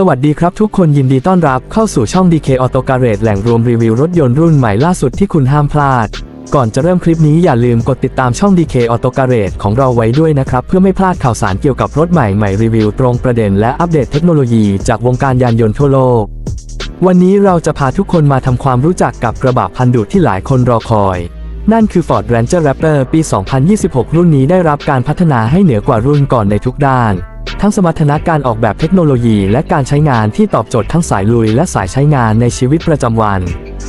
สวัสดีครับทุกคนยินดีต้อนรับเข้าสู่ช่อง DK Auto Garage แหล่งรวมรีวิวรถยนต์รุ่นใหม่ล่าสุดที่คุณห้ามพลาด ก่อนจะเริ่มคลิปนี้อย่าลืมกดติดตามช่อง DK Auto Garage ของเราไว้ด้วยนะครับ เพื่อไม่พลาดข่าวสารเกี่ยวกับรถใหม่ใหม่รีวิวตรงประเด็นและอัปเดตเทคโนโลยีจากวงการยานยนต์ทั่วโลก วันนี้เราจะพาทุกคนมาทำความรู้จักกับกระบะพันธุ์ดุที่หลายคนรอคอย นั่นคือ Ford Ranger Raptor ปี 2026 รุ่นนี้ได้รับการพัฒนาให้เหนือกว่ารุ่นก่อนในทุกด้าน ทั้งสมรรถนะการออกแบบเทคโนโลยีและการใช้งานที่ตอบโจทย์ทั้งสายลุยและสายใช้งานในชีวิตประจำวัน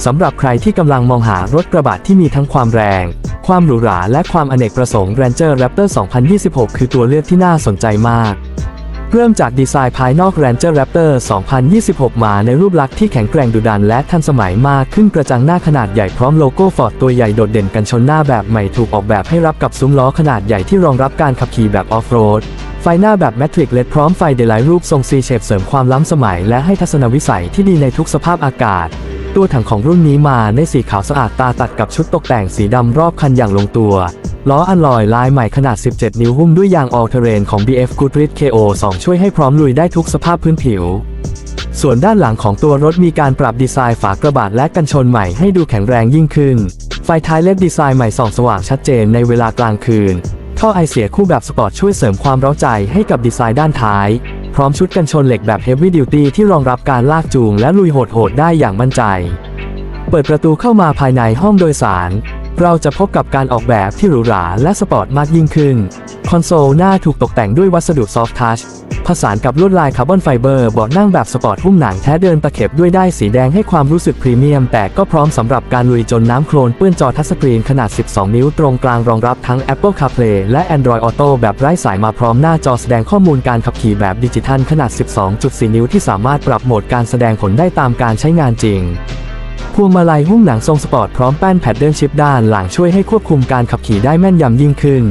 สำหรับใครที่กำลังมองหารถกระบะที่มีทั้งความแรง ความหรูหราและความอเนกประสงค์ Ranger Raptor 2026 คือตัวเลือกที่น่าสนใจมาก เริ่มจากดีไซน์ภายนอก Ranger Raptor 2026 มาในรูปลักษณ์ที่แข็งแกร่งดุดันและทันสมัยมากขึ้นกระจังหน้าขนาดใหญ่พร้อมโลโก้ฟอร์ดตัวใหญ่โดดเด่นกันชนหน้าแบบใหม่ถูกออกแบบให้รับกับซุ้มล้อขนาดใหญ่ที่รองรับการขับขี่แบบออฟโรด ไฟหน้าแบบแมทริกเลดพร้อมไฟเดลไลรูปทรง C shape เสริมความล้ำสมัยและให้ทัศนวิสัยที่ดีในทุกสภาพอากาศ ตัวถังของรุ่นนี้มาในสีขาวสะอาดตาตัดกับชุดตกแต่งสีดำรอบคันอย่างลงตัว ล้ออัลลอยลายใหม่ขนาด 17 นิ้วหุ้มด้วยยาง All Terrain ของ BF Goodrich KO 2 ช่วยให้พร้อมลุยได้ทุกสภาพพื้นผิวส่วนด้านหลังของตัวรถมีการปรับดีไซน์ฝากระบะและกันชนใหม่ให้ดูแข็งแรงยิ่งขึ้น ไฟท้ายเลดดีไซน์ใหม่ส่องสว่างชัดเจนในเวลากลางคืน ท่อไอเสียคู่แบบสปอร์ตช่วยเสริมความเร้าใจให้กับดีไซน์ด้านท้าย พร้อมชุดกันชนเหล็กแบบ Heavy Duty ที่รองรับการลากจูงและลุยโหดๆได้อย่างมั่นใจ เปิดประตูเข้ามาภายในห้องโดยสาร เราจะพบกับการออกแบบที่หรูหราและสปอร์ตมากยิ่งขึ้น คอนโซลหน้าถูกตกแต่งด้วยวัสดุซอฟท์ทัช ผสานกับลวดลายคาร์บอนไฟเบอร์เบาะนั่งแบบสปอร์ตหุ้มหนังแท้เดินตะเข็บด้วยได้สีแดงให้ความรู้สึกพรีเมียม แต่ก็พร้อมสำหรับการลุยจนน้ำโคลนเปื้อนจอทัชสกรีนขนาด 12 นิ้วตรงกลางรองรับทั้ง Apple CarPlay และ Android Auto แบบไร้สายมาพร้อมหน้าจอแสดงข้อมูลการขับขี่แบบดิจิทัลขนาด 12.4 นิ้วที่สามารถปรับโหมดการแสดงผลได้ตามการใช้งานจริงพวงมาลัยหุ้มหนังทรงสปอร์ตพร้อมแป้นแพดเดิลชิปด้านหลังช่วยให้ควบคุมการขับขี่ได้แม่นยำยิ่งขึ้น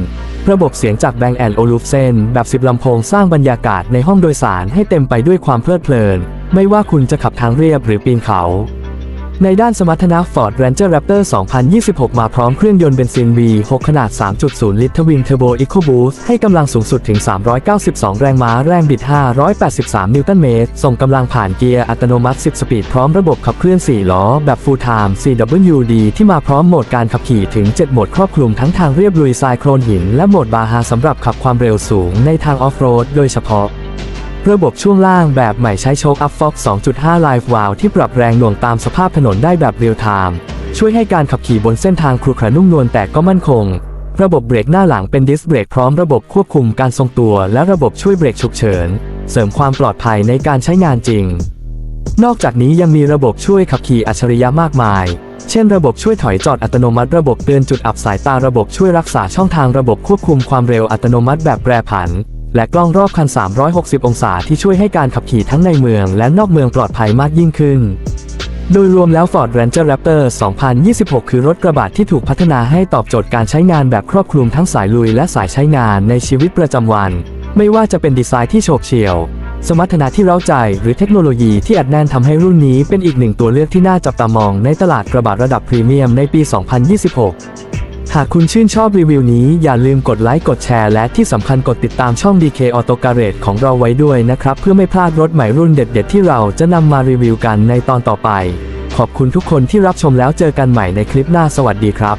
ระบบเสียงจากแบงแอนโอลูฟเซนแบบ 10 ลำโพงสร้างบรรยากาศในห้องโดยสารให้เต็มไปด้วยความเพลิดเพลิน ไม่ว่าคุณจะขับทางเรียบหรือปีนเขา ในด้านสมรรถนะ Ford Ranger Raptor 2026 มาพร้อมเครื่องยนต์เบนซิน V6 ขนาด 3.0 ลิตรทวินเทอร์โบ EcoBoost ให้กำลังสูงสุดถึง 392 แรงม้า แรงบิด 583 นิวตันเมตร ส่งกำลังผ่านเกียร์อัตโนมัติ 10 สปีด พร้อมระบบขับเคลื่อน 4 ล้อ แบบ Full Time CWD ที่มาพร้อมโหมดการขับขี่ถึง 7 โหมดครอบคลุมทั้งทางเรียบลุยทรายโคลนหิน และโหมดบาฮาสำหรับขับความเร็วสูงในทางออฟโรดโดยเฉพาะ ระบบช่วงล่างแบบใหม่ใช้โชคอัพฟ็อก2.5 Live Wow ที่ปรับแรงหน่วงตามสภาพถนนได้แบบเรียลไทม์ ช่วยให้การขับขี่บนเส้นทางครุขระนุ่มนวลแต่ก็มั่นคง ระบบเบรกหน้าหลังเป็นดิสเบรกพร้อมระบบควบคุมการทรงตัว และระบบช่วยเบรกฉุกเฉิน เสริมความปลอดภัยในการใช้งานจริง นอกจากนี้ยังมีระบบช่วยขับขี่อัจฉริยะมากมาย เช่น ระบบช่วยถอยจอดอัตโนมัติ ระบบเตือนจุดอับสายตา ระบบช่วยรักษาช่องทาง ระบบควบคุมความเร็วอัตโนมัติแบบแปรผัน และกล้องรอบคัน 360 องศาที่ช่วยให้การขับขี่ทั้งในเมืองและนอกเมืองปลอดภัยมากยิ่งขึ้น โดยรวมแล้ว Ford Ranger Raptor 2026 คือรถกระบะที่ถูกพัฒนาให้ตอบโจทย์การใช้งานแบบครอบคลุมทั้งสายลุยและสายใช้งานในชีวิตประจำวัน ไม่ว่าจะเป็นดีไซน์ที่โฉบเฉี่ยว สมรรถนะที่เร้าใจ หรือเทคโนโลยีที่อัดแน่นทำให้รุ่นนี้เป็นอีกหนึ่งตัวเลือกที่น่าจับตามองในตลาดกระบะระดับพรีเมียมในปี 2026 หากคุณชื่นชอบรีวิวนี้อย่าลืมกดไลค์กดแชร์และที่สำคัญกดติดตามช่อง DK Auto Garage ของเราไว้ด้วยนะครับ เพื่อไม่พลาดรถใหม่รุ่นเด็ด ๆ ที่เราจะนำมารีวิวกันในตอนต่อไป ขอบคุณทุกคนที่รับชมแล้วเจอกันใหม่ในคลิปหน้าสวัสดีครับ